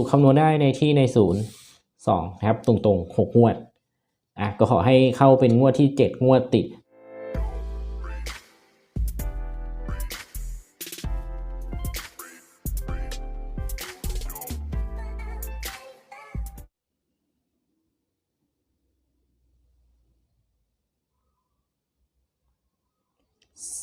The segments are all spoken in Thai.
สูกคำนวณได้ในที่ในศูนย์สองนะครับ ตรงๆหกงวดอะก็ขอให้เข้าเป็นงวดที่เจ็ดงวดติด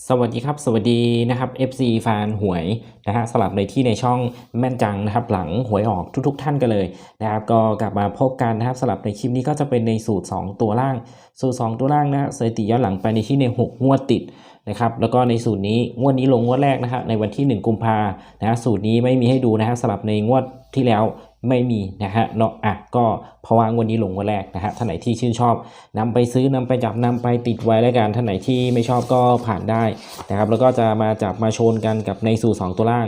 สวัสดีครับสวัสดีนะครับ FC แฟนหวยนะฮะสลับในที่ในช่องแม่นจังนะครับหลังหวยออกทุกๆท่านกันเลยนะครับก็กลับมาพบกันนะครับสลับในคลิปนี้ก็จะเป็นในสูตร 2 ตัวล่าง สูตร 2 ตัวล่างนะฮะสถิติย้อนหลังไปในที่ใน 6 งวดติด นะครับแล้วก็ในสูตรนี้งวดนี้ลงงวดแรกนะฮะในวันที่ 1 กุมภานะฮะสูตรนี้ไม่มีให้ดูนะฮะสลับในงวดที่แล้วไม่มีนะฮะเนาะอะก็เพราะว่างวดนี้ลงงวดแรกนะฮะท่านไหนที่ชื่นชอบนำไปซื้อนำไปจับนำไปติดไว้แล้วกันท่านไหนที่ไม่ชอบก็ผ่านได้นะครับแล้วก็จะมาจับมาชนกันกับในสูตร 2 ตัวล่าง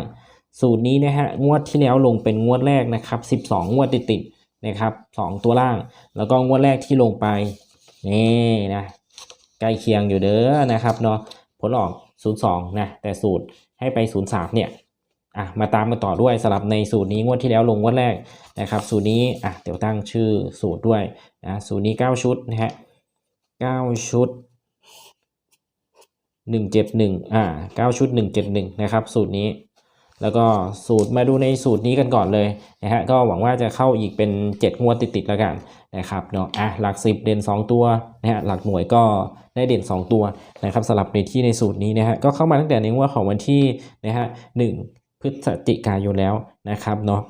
สูตรนี้นะฮะงวดที่แล้วลงเป็นงวดแรกนะครับ12 งวดติดๆนะครับ2ตัวล่าง แล้วก็งวดแรกที่ลงไปนี่นะใกล้เคียงอยู่เด้อนะครับเนาะ ผลออก 02 นะ แต่สูตรให้ไป 03 เนี่ยอะมาตามมาต่อด้วยสำหรับในสูตรนี้งวดที่แล้วลงงวดแรกนะครับ สูตรนี้อะเดี๋ยวตั้งชื่อสูตรด้วยนะสูตรนี้ 9 ชุดนะฮะ9ชุด 171อ่า9ชุด 171 นะครับ สูตรนี้ แล้วก็สูตรมาดูในสูตรนี้กันก่อนเลยนะฮะก็หวังว่าจะเข้าอีกเป็น 7 งวดติดๆแล้วกันนะครับเนาะอะหลัก 10 เด่น 2 ตัวนะฮะหลักหน่วยก็ได้เด่น 2 ตัวนะครับสลับในที่ในสูตรนี้นะฮะก็เข้ามาตั้งแต่ในงวดของวันที่นะฮะ1พฤศจิกายนแล้วนะครับเนาะ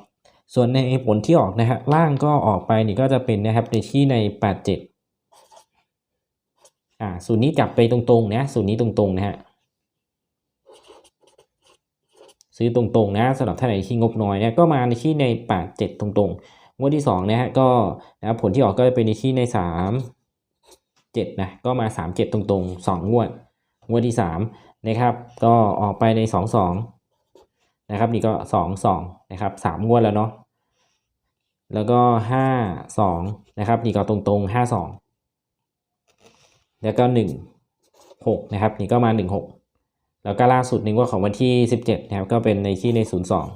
ส่วนในผลที่ออกนะฮะล่างก็ออกไปนี่ก็จะเป็นนะครับในที่ใน 87อ่าสูตรนี้จับไปตรงๆนะสูตรนี้ตรงๆนะฮะ ซื้อตรงๆนะสำหรับท่านไหนที่งบน้อยเนะก็มาในที่ใน 87 ตรงๆงวดที่2นะฮะก็นะผลที่ออกก็จะเป็นในที่ใน 3 7นะก็มา 37 ตรงๆ 2 งวด งวดที่3นะครับก็ออกไปใน 2 2นะครับนี่ก็ 2 2นะครับ3งวดแล้วเนาะแล้วก็ 5 2นะครับนี่ก็ตรงๆ 5 2 แล้วก็หนึ่งหกนะครับนี่ก็มาหนึ่งหก แล้วก็ล่าสุดนึงว่าของวันที่สิบเจ็ดนะครับก็เป็นในที่ในศูนย์สอง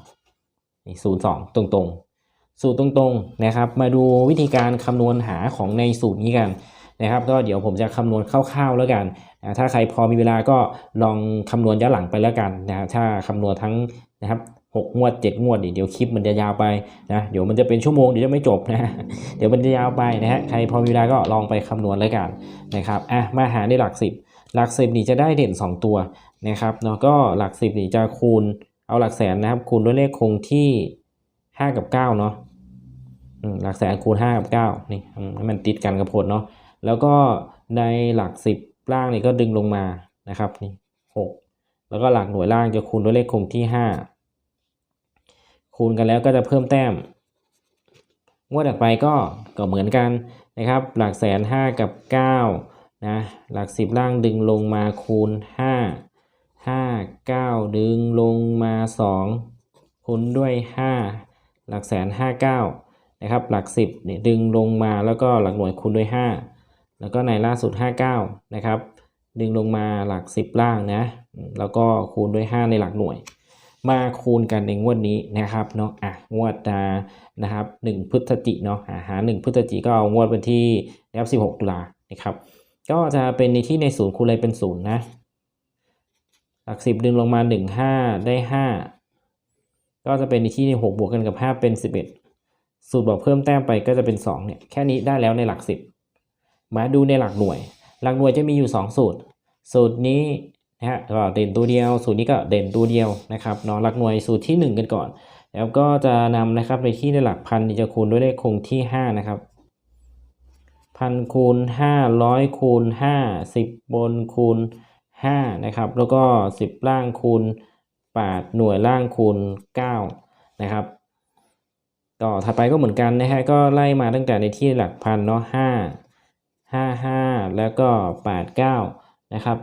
นี่ศูนย์สองตรงตรงๆสูตรตรงๆนะครับ มาดูวิธีการคำนวณหาของในสูตรนี้กันนะครับ ก็เดี๋ยวผมจะคำนวณคร่าวๆแล้วกันนะถ้าใครพอมีเวลาก็ลองคำนวณย้อนหลังไปแล้วกันนะถ้าคำนวณทั้งนะครับหกงวดเจ็ดงวดเดี๋ยวคลิปมันจะยาวไปนะเดี๋ยวมันจะเป็นชั่วโมงเดี๋ยวจะไม่จบนะเดี๋ยวมันจะยาวไปนะฮะใครพอมีเวลาก็ลองไปคำนวณแล้วกันนะครับอะมาหาในหลักสิบหลักสิบนี่จะได้เด่น 2 ตัว นะครับเนาะก็หลักสิบนี่จะคูณเอาหลักแสนนะครับ คูณด้วยเลขคงที่ 5 กับ9เนาะหลักแสนคูณ 5 กับ9นี่ให้มันติดกันกับผลเนาะแล้วก็ในหลักสิบล่างนี่ก็ดึงลงมานะครับนี่6แล้วก็หลักหน่วยล่างจะคูณด้วยเลขคงที่ 5 คูณกันแล้วก็จะเพิ่มแต้มงวดถัดไปก็ก็เหมือนกันนะครับ หลักแสนห้ากับเก้านะหลักสิบล่างดึงลงมาคูณห้า ห้าเก้าดึงลงมาสองคูณด้วยห้าหลักแสนห้าเก้านะครับหลักสิบเนี่ยดึงลงมาแล้วก็หลักหน่วยคูณด้วยห้าแล้วก็ในล่าสุดห้าเก้านะครับดึงลงมาหลักสิบล่างนะแล้วก็คูณด้วยห้าในหลักหน่วย มาคูณกันในงวดนี้นะครับเนาะอะงวดนะครับ1พฤศจิเนาะอ่าหา1พฤศจิก็เอางวดวันที่นะครับ16ตุลานะครับก็จะเป็นในที่ในศูนย์คูณอะไรเป็นศูนย์นะ หลักสิบดึงลงมา1 5ได้5ก็จะเป็นในที่ใน6บวกกันกับ5เป็น11สูตรบอกเพิ่มแต้มไปก็จะเป็น2เนี่ยแค่นี้ได้แล้วในหลักสิบมาดูในหลักหน่วย หลักหน่วยจะมีอยู่2สูตร สูตรนี้นะฮะก็เด่นตัวเดียว สูตรนี้ก็เด่นตัวเดียวนะครับเนาะหลักหน่วยสูตรที่ 1 กันก่อน แล้วก็จะนำนะครับในที่ในหลักพันจะคูณด้วยเลขคงที่ 5 นะครับพันคูณ5 0 0คูณ5 10 บนคูณ 5นะครับแล้วก็ 10 ล่างคูณ 8 หน่วยล่างคูณ9นะครับต่อถัดไปก็เหมือนกันนะฮะก็ไล่มาตั้งแต่ในที่หลักพันเนาะ5 5 5แล้วก็8 9นะครับ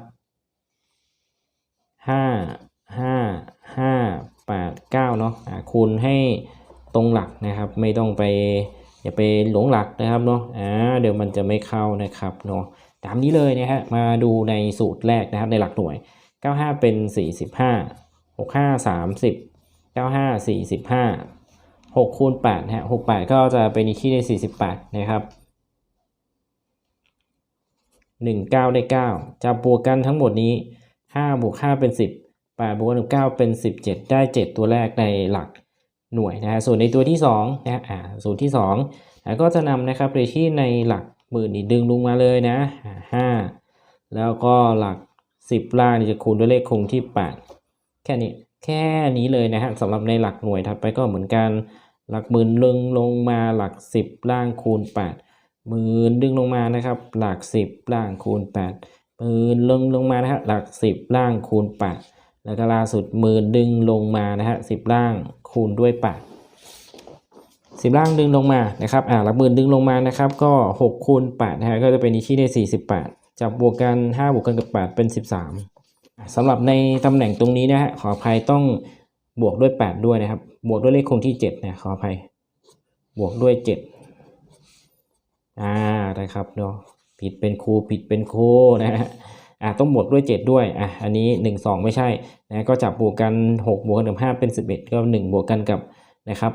ห้าห้าห้าแปดเก้าเนาะคูณให้ตรงหลักนะครับ ไม่ต้องไปอย่าไปหลงหลักนะครับเนาะอ่าเดี๋ยวมันจะไม่เข้านะครับเนาะ ตามนี้เลยนะฮะมาดูในสูตรแรกนะครับในหลักหน่วย 95 เป็น 45 65 30 95 45หกคูณแปดนะฮะหกแปดก็จะเป็นที่ได้สี่สิบแปดนะครับหนึ่งเก้าได้เก้าจะบวกกันทั้งหมดนี้ห้าบวกห้าเป็นสิบแปดบวกกันเก้าเป็นสิบเจ็ดได้เจ็ดตัวแรกในหลักหน่วยนะฮะส่วนในตัวที่สองนะฮะอ่าสูตรที่สองก็จะนำนะครับไปที่ในหลัก หมื่นนี่ดึงลงมาเลยนะห้าแล้วก็หลักสิบล่างนี่จะคูณด้วยเลขคงที่แปดแค่นี้แค่นี้เลยนะฮะสำหรับในหลักหน่วยถัดไปก็เหมือนกัน หลักหมื่นลึงลงมาหลักสิบล่างคูณแปดหมื่นดึงลงมานะครับ หลักสิบล่างคูณแปดหมื่นลงลงมานะฮะหลักสิบล่างคูณแปดแล้วก็ล่าสุดหมื่นดึงลงมานะฮะสิบล่างคูณด้วยแปด สิบล่างดึงลงมานะครับอ่าหลักหมื่นดึงลงมานะครับก็หกคูณแปดนะฮะก็จะเป็นที่ได้สี่สิบแปดจับบวกกันห้าบวกกันกับแปดเป็นสิบสามสำหรับในตำแหน่งตรงนี้นะฮะขออภัยต้องบวกด้วย 8 ด้วยนะครับ บวกด้วยเลขคงที่7นะขออภัย บวกด้วย 7 อ่าได้ครับเนาะผิดเป็นครูผิดเป็นครูนะฮะอ่าต้องบวกด้วย 7 ด้วยอะอันนี้ 1 2 ไม่ใช่นะก็จับบวกกัน 6 บวกกันกับ5เป็น 11 ก็ 1 บวกกันกับนะครับ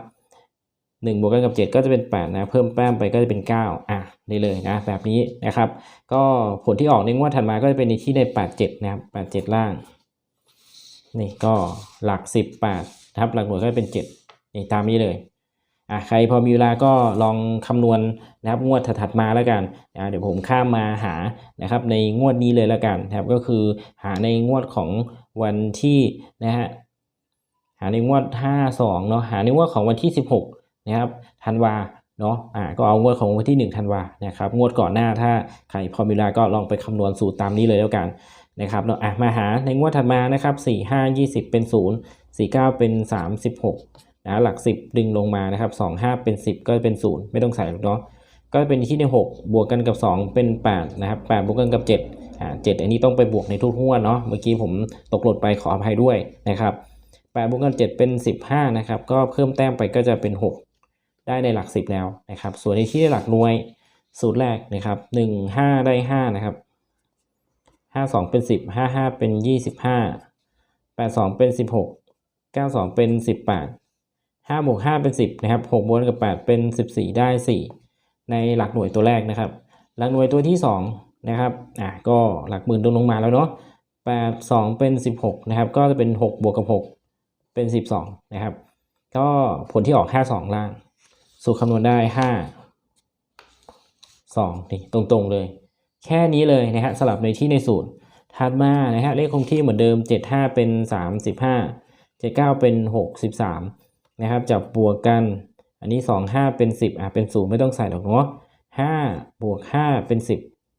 1บวกกันกับ 7 ก็จะเป็น 8 นะ เพิ่มแต้มไปก็จะเป็น 9 อะนี่เลยนะ แบบนี้นะครับ ก็ผลที่ออกในงวดถัดมาก็จะเป็นในที่ได้87 นะครับ 87 ล่าง นี่ก็หลักสิบแปดนะครับ หลักหน่วยก็เป็นเจ็ดนี่ตามนี้เลยอะใครพอมีเวลาก็ลองคำนวณนะครับงวดถัดมาแล้วกันนะเดี๋ยวผมข้ามมาหานะครับในงวดนี้เลยแล้วกันนะครับก็คือหาในงวดของวันที่นะฮะหาในงวดห้าสองเนาะหาในงวดของวันที่สิบหก นะครับธันวาเนาะอ่าก็เอางวดของวันที่หนึ่งธันวานะครับงวดก่อนหน้าถ้าใครพอมีเวลาก็ลองไปคำนวณสูตรตามนี้เลยแล้วกันนะครับเนาะอะมาหาในงวดถัดมานะครับ4 5 20 เป็น 0 4 9 เป็น 36นะหลัก 10 ดึงลงมานะครับ2 5 เป็น 10 ก็เป็น 0 ไม่ต้องใส่หรอกเนาะก็เป็นที่ใน6บวกกันกับ 2 เป็น 8 นะครับ8บวกกันกับ 7อ่า7อันนี้ต้องไปบวกในทุกหัวเนาะเมื่อกี้ผมตกหล่นไปขออภัยด้วยนะครับ8บวกกัน 7 เป็น 15นะครับก็เพิ่มแต้มไปก็จะเป็น 6 ได้ในหลัก 10 แล้วนะครับ ส่วนในที่หลักหน่วยสูตรแรกนะครับ1 5 ได้ 5 นะครับห้าสองเป็นสิบห้าห้าเป็นยี่สิบห้าแปดสองเป็นสิบหกเก้าสองเป็นสิบแปดห้าบวกห้าเป็นสิบนะครับหกบวกกับแปดเป็นสิบสี่ได้สี่ในหลักหน่วยตัวแรกนะครับ หลักหน่วยตัวที่สองนะครับอะก็หลักหมื่นลงลงมาแล้วเนาะแปดสองเป็นสิบหกนะครับ ก็จะเป็นหกบวกกับหกเป็นสิบสองนะครับ ก็ผลที่ออกห้าสองล่าง สูตรคำนวณได้ห้าสองนี่ตรงๆเลย แค่นี้เลยนะฮะสลับในที่ในสูตร ถัดมานะฮะเลขคงที่เหมือนเดิม 75 เป็น 35 79 เป็น 63 นะครับ จับบวกกัน อันนี้ 25 เป็น 10อะเป็น0ไม่ต้องใส่หรอกเนาะ5บวก 5 เป็น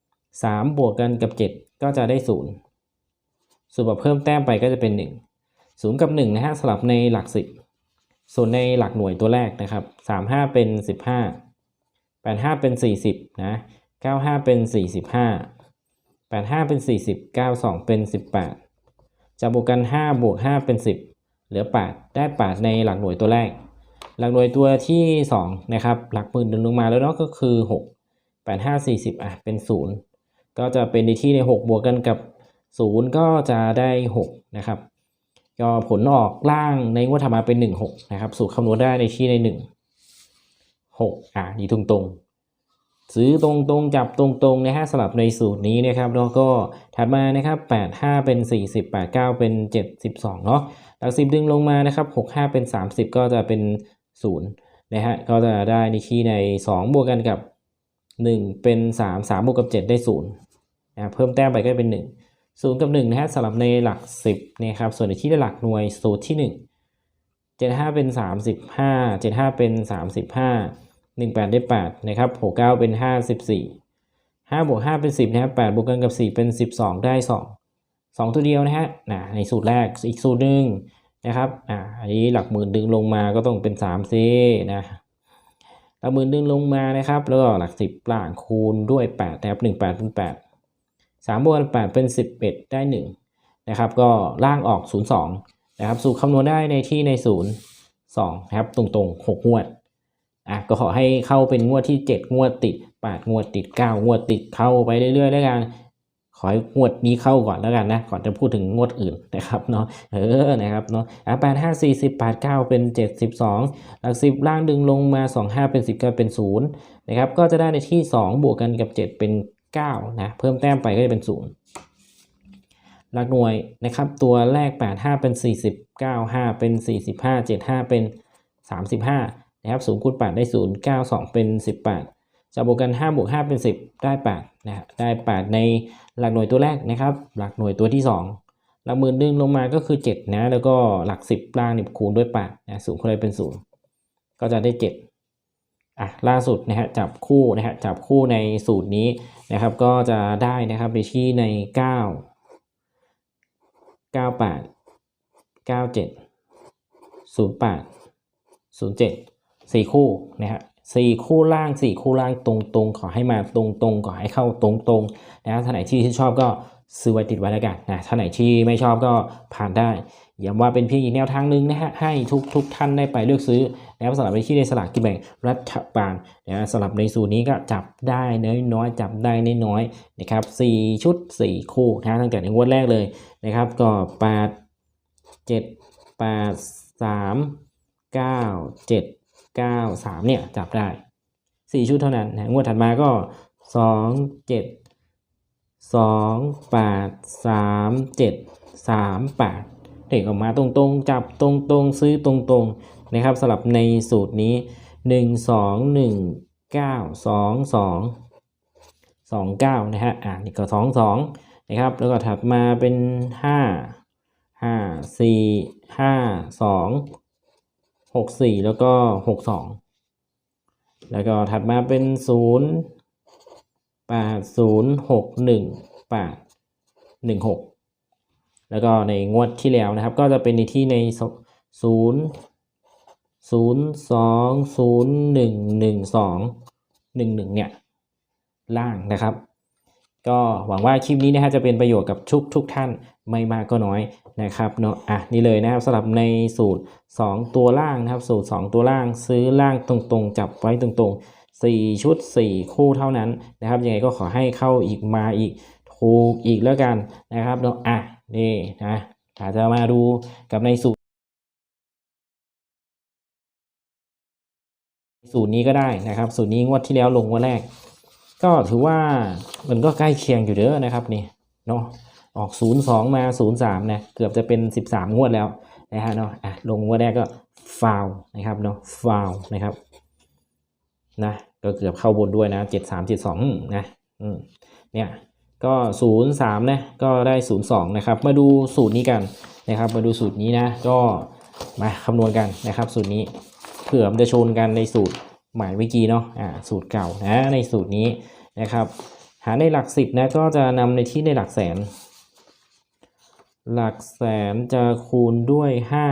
10 3 บวกกันกับ 7 ก็จะได้ 0ส่วนแบบเพิ่มแต้มไปก็จะเป็น 1 0 กับ1นะฮะสลับในหลัก10 ส่วนในหลักหน่วยตัวแรกนะครับ 35 เป็น 15 85 เป็น 40 นะ 95 เป็น 45 85 เป็น 40 92 เป็น 18จะบวกกัน 5 บวก 5 เป็น 10 เหลือ 8 ได้ 8 ในหลักหน่วยตัวแรก หลักหน่วยตัวที่ 2 นะครับ หลักหมื่นดึงลงมาแล้วเนาะก็คือ 6 85 40 อะ เป็น 0 ก็จะเป็นในที่ใน 6 บวกกันกับ 0 ก็จะได้ 6 นะครับ ก็ผลออกล่างในงวดถัดมาเป็น 1 6 นะครับ สูตรคำนวณได้ในที่ใน 1 6 อะดีตรงๆซื้อตรงๆจับตรงๆนะฮะสลับในสูตรนี้นะครับแล้วก็ถัดมานะครับ 8 5 เป็น 40 8 9 เป็น 72 เนาะหลัก10ดึงลงมานะครับ6 5 เป็น 30 ก็จะเป็น 0 นะฮะก็จะได้ในที่ใน 2 บวกกันกับ 1 เป็น 3 3 บวกกับ 7 ได้0นะเพิ่มแต้มไปก็เป็น 1 0 กับ1นะฮะสลับในหลัก 10นะครับส่วนในที่ได้หลักหน่วยสูตรที่ 1 75 เป็น 35 75 เป็น 35 1 8 ได้ 8 นะครับ6 9 เป็น 54 5บวก5เป็น 10 นะครับ8บวกกันกับ 4 เป็น 12 ได้ 2 2 ตัวเดียวนะฮะนะในสูตรแรกอีกสูตรหนึ่งนะครับอ่าอันนี้หลักหมื่นดึงลงมาก็ต้องเป็น3 c นะหลักหมื่นดึงลงมานะครับ แล้วก็หลัก 10ล่างคูณด้วย8นะครับ1 8เป็น8 3บวก8เป็น 11 ได้1นะครับก็ล่างออก 0 2นะครับสูตรคำนวณได้ในที่ใน 0 2นะครับตรงๆ 6 งวดอะก็ขอให้เข้าเป็นงวดที่ 7 งวดติด 8 งวดติด 9 งวดติดเข้าไปเรื่อยๆแล้วกันขอให้งวดนี้เข้าก่อนแล้วกันนะ ก่อนจะพูดถึงงวดอื่นนะครับเนาะเออนะครับเนาะอะแปดห้าสี่สิบแปดเก้าเป็นเจ็ดสิบสองหลักสิบล่างดึงลงมาสองห้าเป็นสิบเก็เป็นศูนย์นะครับก็จะได้ในที่สองบวกกันกับเจ็ดเป็น เก้านะเพิ่มแต้มไปก็จะเป็นศูนย์หลักหน่วยนะครับตัวแรกแปดห้าเป็นสี่สิบเก้าห้าเป็นสี่สิบห้าเจ็ดห้าเป็นสามสิบห้านะครับศูนย์คูณแปดได้ศูนย์เก้าสองเป็นสิบแปดจะบวกกัน 5 บวก 5 เป็น 10 ได้8นะได้ 8 ในหลักหน่วยตัวแรกนะครับ หลักหน่วยตัวที่ 2 หลักหมื่นดึงลงมาก็คือ 7 นะ แล้วก็หลัก 10ล่างเนี่ยคูณด้วย8นะศูนย์คูณอะไรเป็น 0 ก็จะได้ 7 อะล่าสุดนะฮะจับคู่นะฮะจับคู่ในสูตรนี้นะครับ ก็จะได้นะครับไปที่ใน 9 98 97 08 07สี่คู่นะฮะสี่คู่ล่างสี่คู่ล่างตรงๆ ขอให้มาตรงๆ ขอให้เข้าตรงๆนะถ้าไหนที่ชอบก็ซื้อไว้ติดไว้แล้วกันนะถ้าไหนที่ไม่ชอบก็ผ่านได้ ย้ำว่าเป็นเพียงอีกแนวทางหนึ่งนะฮะให้ทุกทุกท่านได้ไปเลือกซื้อนะครับสำหรับในที่ในสลากกินแบ่งรัฐบาลนะสำหรับในสูตรนี้ก็จับได้น้อยๆจับได้น้อยๆนะครับสี่ชุดสี่คู่นะตั้งแต่ในงวดแรกเลยนะครับก็แปดเจ็ดแปดสามเก้าเจ็ดเก้าสามเนี่ยจับได้สี่ชุดเท่านั้นนะงวดถัดมาก็สองเจ็ดสองแปดสาม เจ็ดสามแปดเด็กออกมาตรงๆ จับตรงๆ ซื้อตรงๆนะครับสำหรับในสูตรนี้หนึ่งสองหนึ่งเก้าสองสองสองเก้านะฮะ อ่า นี่ก็สองสองนะครับ แล้วก็ถัดมาเป็นห้าห้าสี่ห้าสองหกสี่แล้วก็หกสองแล้วก็ถัดมาเป็นศูนย์แปดศูนย์หกหนึ่ง แล้วก็ในงวดที่แล้วนะครับ ก็จะเป็นในที่ในศูนย์ศูนย์สองศูนย์หนึ่งหนึ่งสองหนึ่งหนึ่งเนี่ย ล่างนะครับ ก็หวังว่าคลิปนี้นะฮะจะเป็นประโยชน์กับทุกทุกท่านไม่มากก็น้อยนะครับเนาะอะนี่เลยนะครับสำหรับในสูตร 2 ตัวล่างนะครับ สูตร 2 ตัวล่างซื้อล่างตรงๆ จับไว้ตรงๆ4 ชุด 4 คู่เท่านั้นนะครับ ยังไงก็ขอให้เข้าอีกมาอีก ถูกอีกแล้วกันนะครับเนาะอะ นี่นะอาจจะมาดูกับในสูตร สูตรนี้ก็ได้นะครับ สูตรนี้งวดที่แล้วลงวันแรก ก็ถือว่ามันก็ใกล้เคียงอยู่เด้อนะครับนี่เนาะออก 0 2 มา 0 3นะเกือบจะเป็น 13 งวดแล้วนะฮะเนาะอะลงงวดแรกก็ฟาวนะครับเนาะฟาวนะครับนะก็เกือบเข้าบนด้วยนะ 7 3 7 2นะอืมเนี่ย ก็ 0 3นะก็ได้ 0 2นะครับมาดูสูตรนี้กันนะครับ มาดูสูตรนี้นะก็มาคำนวณกันนะครับสูตรนี้เผื่อมันจะชนกันในสูตรหมายเมื่อกี้เนาะอ่าสูตรเก่านะในสูตรนี้นะครับหาในหลักสิบนะก็จะนำในที่ในหลักแสน หลักแสนจะคูณด้วยห้า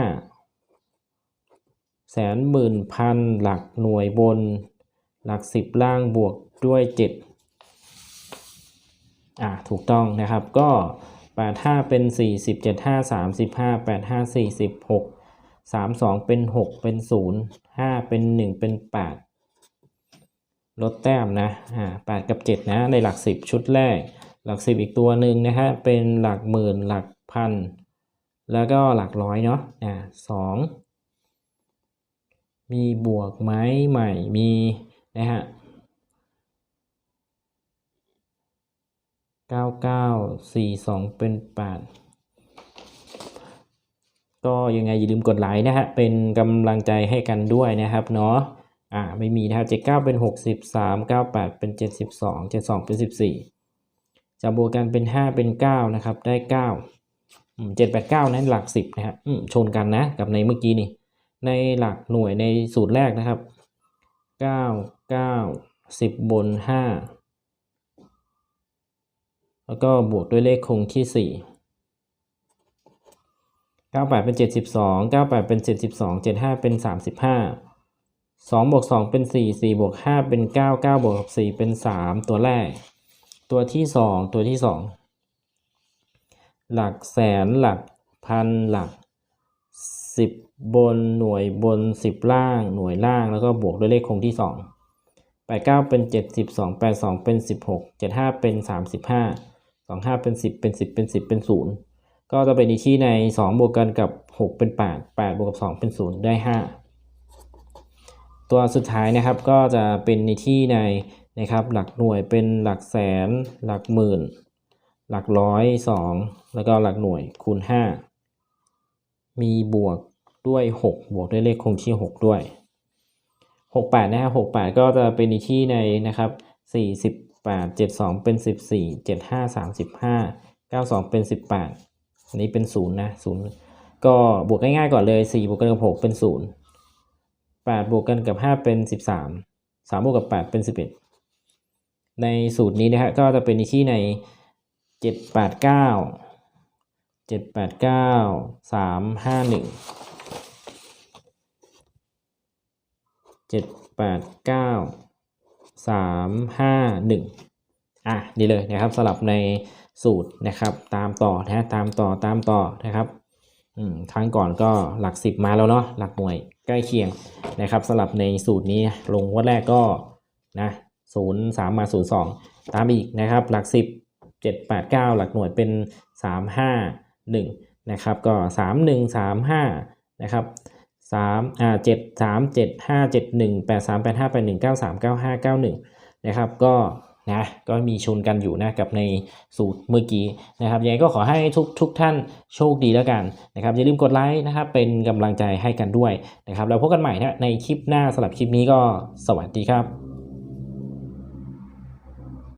แสนหมื่นพันหลักหน่วยบน หลักสิบล่างบวกด้วยเจ็ด อ่าถูกต้องนะครับก็แปดห้าเป็นสี่สิบเจ็ดห้าสามสิบห้าแปดห้าสี่สิบหกสามสองเป็นหกเป็นศูนย์ห้าเป็นหนึ่งเป็นแปดลดแต้มนะอ่าแปดกับเจ็ดนะในหลักสิบชุดแรก หลักสิบอีกตัวหนึ่งนะฮะเป็นหลักหมื่นหลักพัน แล้วก็หลักร้อยเนาะอ่าสองมีบวกไหมใหม่มีนะฮะ เก้าเก้าสี่สองเป็นแปดก็ยังไงอย่าลืมกดไลค์นะฮะเป็นกำลังใจให้กันด้วยนะครับเนาะอ่าไม่มีนะครับเจ็ดเก้าเป็นหกสิบสามเก้าแปดเป็นเจ็ดสิบสองเจ็ดสองเป็นสิบสี่จะบวกกันเป็นห้าเป็นเก้านะครับได้เก้าเจ็ดแปดเก้านั้นหลักสิบนะฮะชนกันนะกับในเมื่อกี้นี่ในหลักหน่วยในสูตรแรกนะครับเก้าเก้าสิบบนห้า แล้วก็บวกด้วยเลขคงที่สี่เก้าแปดเป็นเจ็ดสิบสองเก้าแปดเป็นเจ็ดสิบสองเจ็ดห้าเป็นสามสิบห้าสองบวกสองเป็นสี่สี่บวกห้าเป็นเก้าเก้าบวกสี่เป็นสามตัวแรก ตัวที่สองตัวที่สองหลักแสนหลักพันหลักสิบบนหน่วยบนสิบล่างหน่วยล่างแล้วก็บวกด้วยเลขคงที่สองแปดเก้าเป็นเจ็ดสิบสองแปดสองเป็นสิบหกเจ็ดห้าเป็นสาม สองห้าเป็นสิบเป็นสิบเป็นสิบเป็นศูนย์ก็จะเป็นอีกที่ในสองบวกกันกับหกเป็นแปดแปดบวกกับสองเป็นศูนย์ได้ห้าตัวสุดท้ายนะครับก็จะเป็นในที่ในนะครับหลักหน่วยเป็นหลักแสน หลักหมื่น หลักร้อยสองแล้วก็หลักหน่วยคูณห้ามีบวกด้วยหกบวกด้วยเลขคงที่หกด้วยหกแปดนะครับหกแปดก็จะเป็นอีกที่ในนะครับสี่สิบ แปดเจ็ดสองเป็นสิบสี่เจ็ดห้าสามสิบห้าเก้าสองเป็นสิบแปดอันนี้เป็นศูนย์นะศูนย์ก็บวกง่ายๆก่อนเลยสี่บวกกันกับหกเป็นศูนย์แปดบวกกันกับห้าเป็นสิบสามสามบวกกับแปดเป็นสิบเอ็ดในสูตรนี้นะฮะก็จะเป็นที่ในเจ็ดแปดเก้าเจ็ดแปดเก้าสามห้าหนึ่งเจ็ดแปดเก้า สามห้าหนึ่งอะดีเลยนะครับสลับในสูตรนะครับ ตามต่อนะตามต่อตามต่อนะครับครั้งก่อนก็หลักสิบมาแล้วเนาะหลักหน่วยใกล้เคียงนะครับสลับในสูตรนี้ลงวัดแรกก็นะศูนย์สามมาศูนย์สองตามอีกนะครับ หลักสิบเจ็ดแปดเก้าหลักหน่วยเป็นสามห้าหนึ่งนะครับ ก็สามหนึ่งสามห้านะครับ สามอ่าเจ็ดสามเจ็ดห้าเจ็ดหนึ่งแปดสามแปดห้าแปดหนึ่งเก้าสามเก้าห้าเก้าหนึ่งนะครับก็นะก็มีชนกันอยู่นะกับในสูตรเมื่อกี้นะครับยังไงก็ขอให้ทุกทุกท่านโชคดีแล้วกันนะครับอย่าลืมกดไลค์นะครับเป็นกำลังใจให้กันด้วยนะครับแล้วพบกันใหม่นะในคลิปหน้าสำหรับคลิปนี้ก็สวัสดีครับ